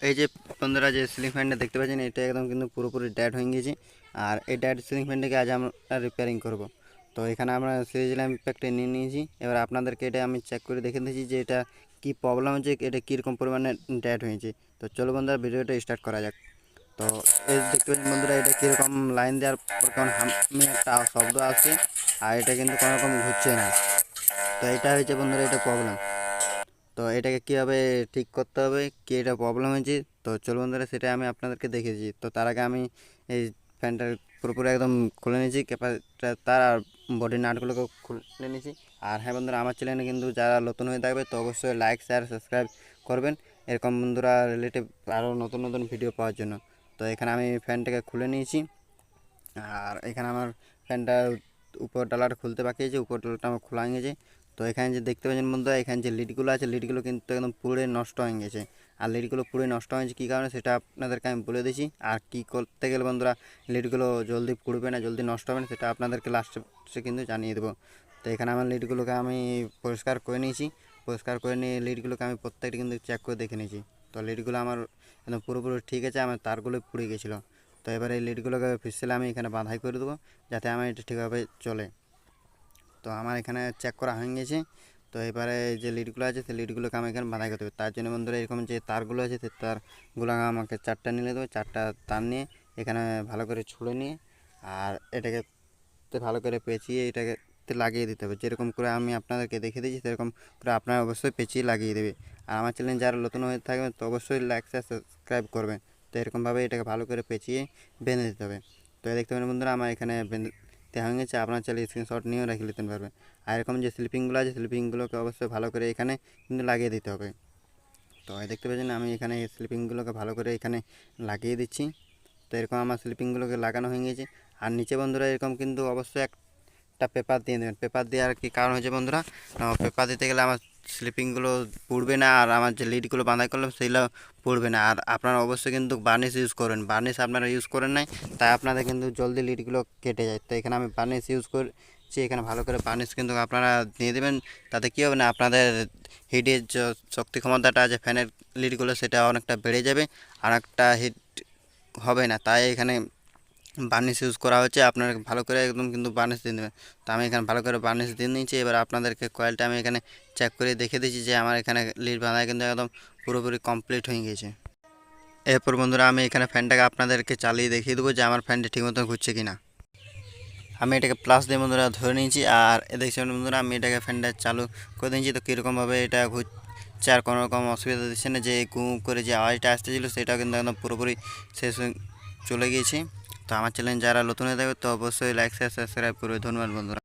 এই যে বন্ধুরা, যে সিলিং ফ্যানটা দেখতে পাচ্ছেন, এটা একদম কিন্তু পুরোপুরি ড্যাড হয়ে গেছে আর এই ড্যাড সিলিং ফ্যানটাকে আজ আমরা রিপেয়ারিং করব। তো এখানে আমরা সিরিয়াল প্যাকটা নিয়ে নিয়েছি। এবার আপনাদেরকে এটা আমি চেক করে দেখে দিয়েছি যে এটা কি প্রবলেম হচ্ছে, এটা কীরকম পরিমাণে ড্যাড হয়েছে। তো চলো বন্ধুরা, ভিডিওটা স্টার্ট করা যাক। তো এই দেখতে পাচ্ছেন বন্ধুরা, এটা কীরকম লাইন দেওয়ার পর কেমন হামি একটা শব্দ আসছে, আর এটা কিন্তু কোনো রকম ঘুরছে না। তো এটা হয়েছে বন্ধুরা, এটা প্রবলেম তো এটাকে কীভাবে ঠিক করতে হবে? কি এটা প্রবলেম হয়েছে? তো চলো বন্ধুরা, সেটা আমি আপনাদেরকে দেখেছি তো তার আগে আমি এই ফ্যানটা পুরোপুরি একদম খুলে নিয়েছি ক্যাপাসিটার তার আর বডি নাটগুলোকে খুলে নিয়েছি। আর হ্যাঁ বন্ধুরা, আমার চ্যানেলে কিন্তু যারা নতুন হয়ে থাকবে, তো অবশ্যই লাইক শেয়ার সাবস্ক্রাইব করবেন। এরকম বন্ধুরা রিলেটিভ আরও নতুন নতুন ভিডিও পাওয়ার জন্য। তো এখানে আমি ফ্যানটাকে খুলে নিয়েছি। আর এখানে আমার ফ্যানটা উপর ডালাটা খুলতে বাকি আছে, উপর ডালাটা আমার খোলা গেছে। তো এখানে যে দেখতে পাচ্ছেন বন্ধুরা, এখানে যে লিডগুলো আছে, লিডগুলো কিন্তু একদম পুরো নষ্ট হয়ে গেছে। আর লিডগুলো পুরো নষ্ট হয়েছে কী কারণে? সেটা আপনাদেরকে আমি বলে দিয়েছি আর কি করতে গেলে বন্ধুরা, লিডগুলো জলদি পুড়বে না, জলদি নষ্ট হবে না, সেটা আপনাদেরকে লাস্টে কিন্তু জানিয়ে দেবো। তো এখানে আমার লিডগুলোকে আমি পরিষ্কার করে নিয়েছি। পরিষ্কার করে নিয়ে লিডগুলোকে আমি প্রত্যেকটি কিন্তু চেক করে দেখে নিয়েছি। তো লিডগুলো আমার একদম পুরোপুরি ঠিক আছে, আমার তারগুলো পুড়ে গেছিল। তো এবার এই লিডগুলোকে ফিসলে আমি এখানে বাঁধাই করে দেবো, যাতে আমার এটা ঠিকভাবে চলে। তো আমার এখানে চেক করা হয়ে গেছে। তো এবারে যে লিডগুলো আছে, সেই লিডগুলোকে আমি এখানে বাঁধাই করতে হবে। তার জন্য বন্ধুরা, এরকম যে তারগুলো আছে, সেই তারগুলো আমাকে চারটা নিয়ে দেবো। চারটা তার নিয়ে এখানে ভালো করে ছুঁড়ে নিয়ে আর এটাকে ভালো করে পেঁচিয়ে এটাকে লাগিয়ে দিতে হবে। যেরকম করে আমি আপনাদেরকে দেখে দিয়েছি, সেরকম করে আপনারা অবশ্যই পেঁচিয়ে লাগিয়ে দেবে। আর আমার চ্যানেল যারা নতুন হয়ে থাকবেন, তো অবশ্যই লাইক সাবস্ক্রাইব করবেন। তো এরকমভাবে এটাকে ভালো করে পেঁচিয়ে বেঁধে দিতে হবে। তো দেখতে পাবেন বন্ধুরা, আমার এখানে দেওয়া হয়ে গেছে আপনার চাইলে স্ক্রিনশট নিয়েও রেখে নিতে পারবেন। আর এরকম যে স্লিপিংগুলো আছে স্লিপিংগুলোকে অবশ্যই ভালো করে এখানে কিন্তু লাগিয়ে দিতে হবে। তো দেখতে পাচ্ছেন আমি এখানে স্লিপিংগুলোকে ভালো করে এখানে লাগিয়ে দিচ্ছি। তো এরকম আমার স্লিপিংগুলোকে লাগানো হয়ে গেছে। আর নিচে বন্ধুরা এরকম কিন্তু অবশ্যই একটা পেপার দিয়ে দেবেন। পেপার দেওয়ার কি কারণ হচ্ছে বন্ধুরা? পেপার দিতে গেলে আমার স্লিপিংগুলো পুড়বে না আর আমার যে লিডগুলো বাঁধাই করলাম সেগুলো পুড়বে না। আর আপনারা অবশ্যই কিন্তু বার্নিশ ইউজ করবেন বার্নিশ আপনারা ইউজ করেন নাই, তাই আপনাদের কিন্তু জলদি লিডগুলো কেটে যায়। তো এখানে আমি বার্নিশ ইউজ করছি, এখানে ভালো করে বার্নিশ কিন্তু আপনারা দিয়ে দেবেন, তাতে কী হবে না, আপনাদের হিটের যে শক্তি ক্ষমতাটা আছে ফ্যানের লিডগুলো, সেটা অনেকটা বেড়ে যাবে আর একটা হিট হবে না। তাই এখানে বার্নিশ ইউজ করা হচ্ছে, আপনারা ভালো করে একদম কিন্তু বার্নিশ দিয়ে দেবেন তো আমি এখানে ভালো করে বার্নিশ দিয়ে নিয়েছি, এবার আপনাদেরকে কয়েলটা আমি এখানে চেক করে দেখে দিয়েছি যে আমার এখানে লিড বাঁধা কিন্তু একদম পুরোপুরি কমপ্লিট হয়ে গেছে এরপর বন্ধুরা আমি এখানে ফ্যানটাকে আপনাদেরকে চালিয়ে দেখিয়ে দেবো যে আমার ফ্যানটি ঠিকমতো ঘুরছে কি না আমি এটাকে প্লাস দিয়ে বন্ধুরা ধরে নিয়েছি, আর দেখছেন বন্ধুরা আমি এটাকে ফ্যানটা চালু করে দিয়েছি। তো কীরকমভাবে এটা ঘুরছে আর কোনো রকম অসুবিধা দিচ্ছে না, যে গু করে যে আওয়াজটা আসতেছিলো সেটা কিন্তু একদম পুরোপুরি শেষ চলে গিয়েছে। তো আমার চ্যানেল যারা নতুন হয়ে থাকবে তো অবশ্যই লাইক শেয়ার সাবস্ক্রাইব করবে। ধন্যবাদ বন্ধুরা।